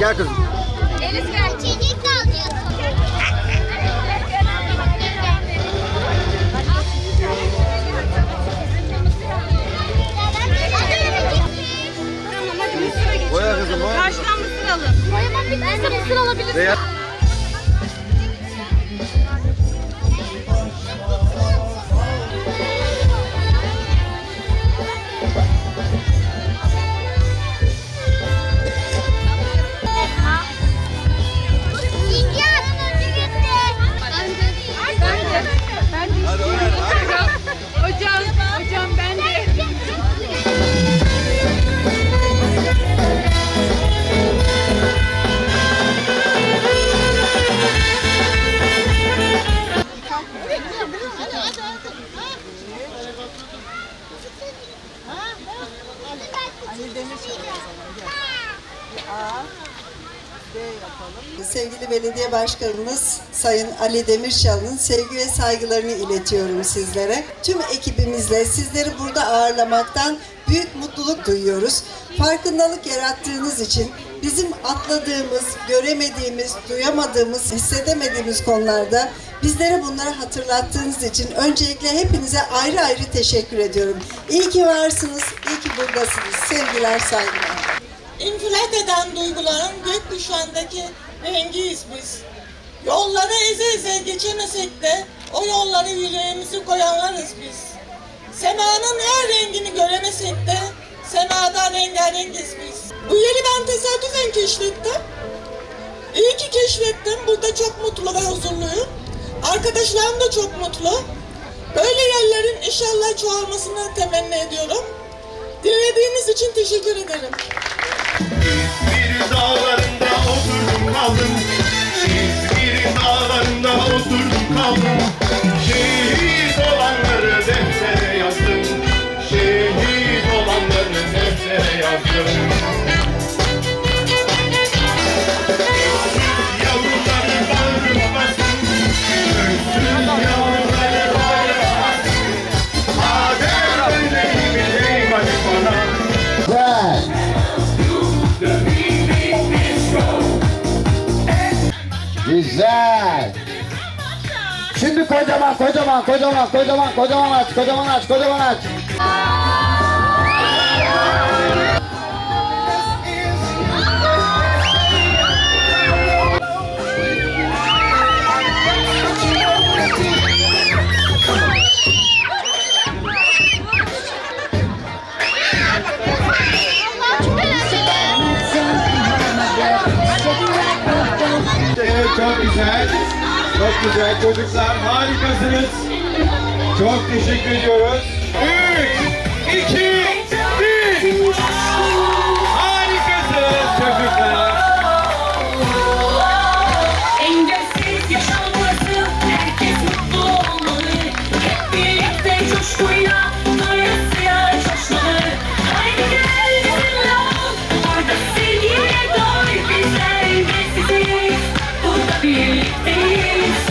Gel kızım. Deniz gel. Mısıra geçelim. Boya kızım, boya. Karşıdan mısır alın. Boyamam bitmezse mısır alabilirsin. Veya... Sevgili belediye başkanımız Sayın Ali Demirşal'ın sevgi ve saygılarını iletiyorum sizlere. Tüm ekibimizle sizleri burada ağırlamaktan büyük mutluluk duyuyoruz. Farkındalık yarattığınız için bizim atladığımız, göremediğimiz, duyamadığımız, hissedemediğimiz konularda bizlere bunları hatırlattığınız için öncelikle hepinize ayrı ayrı teşekkür ediyorum. İyi ki varsınız, iyi ki buradasınız. Sevgiler, saygılar. İnfilak eden duyguların gökkuşağındaki rengiyiz biz. Yolları eze eze geçemesek de o yolları yüreğimizi koyanlarız biz. Semanın her rengini göremesek de semada rengarengiz keşfettim. İyi ki keşfettim. Burada çok mutlu ve huzurluyum. Arkadaşlarım da çok mutlu. Böyle yerlerin inşallah çoğalmasını temenni ediyorum. Dinlediğiniz için teşekkür ederim. Güzel. Şimdi kocaman, kocaman, kocaman, kocaman, kocaman aç, kocaman aç, kocaman aç. Çok güzel. Çok güzel çocuklar harikasınız. Çok teşekkür ediyoruz.